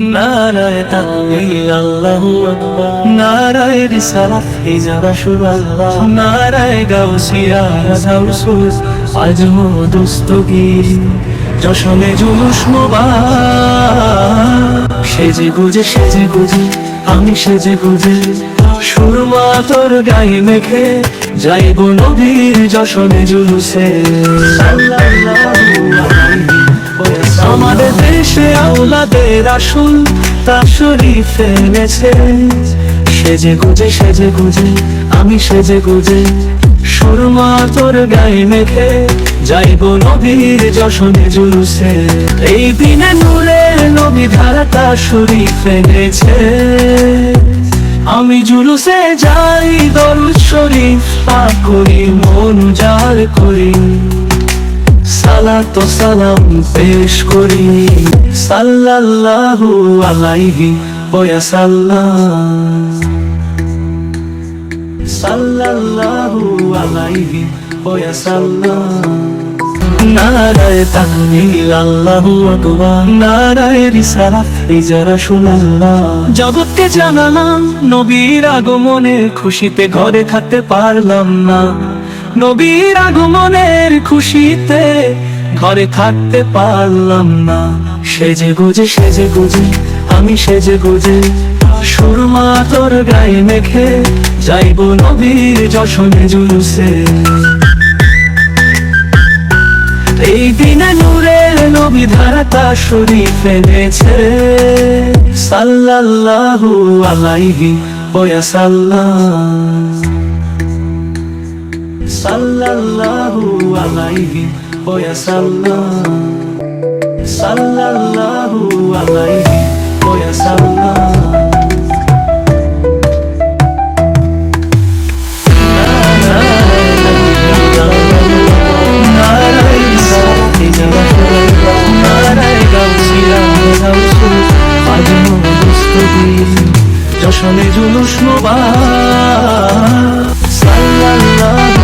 নারায় তাকবীর আল্লাহু আকবার। নারায় রিসালাত হিজা রাসূলুল্লাহ নারায় গাউসিয়া সেজে গুজে সেজে গুজে, আমি সেজে গুজে। সুরমা তোর গায়ে মেখে যাইব নবীর যশনে জুলুসে। আমাদের আসুন তা শরীফ এনেছে। সেজে গুজে সেজে গুজে, আমি সেজে গুজে, সুরমা তোর গায়ে মেখে যাইব নবীর যশনে জুলুসে। এই দিনে নূরে নবী ধারাটা শরীফ এনেছে। আমি জুলুসে যাই, দরুদ শরীফ পাক করি, মন জাল করি, সালাত ও সালাম পেশ করি। সাল্লাল্লাহু আলাইহি ওয়া সাল্লাম। সাল্লাল্লাহু আলাইহি ওয়া সাল্লাম। নারায় তাকবীর, আল্লাহু আকবার। নারায় রিসালাত ইজা রাসূলুল্লাহ জগৎকে জানালাম, নবীর আগমনে খুশিতে ঘরে থাকতে পারলাম না। নবীর আগমনের খুশিতে ঘরে থাকতে পারলাম না। সেজে গুজে সেজে গুজে, আমি সেজে গুজে। সুরমা তোর গায়ে মেখে যাইব নবীর যশনে জুলুসে। এই দিনে নূরের নবী ধারাটা শরীফ এনেছে সাল্লাল্লাহু আলাইহি ওয়া সাল্লাম। সাল্লাল্লাহু আলাইহি ওয়া সাল্লাম সাল্লাল্লাহু আলাইহি ওয়া সাল্লাম। যশনে জুলুস মোবারক সাল্লাল্লাহু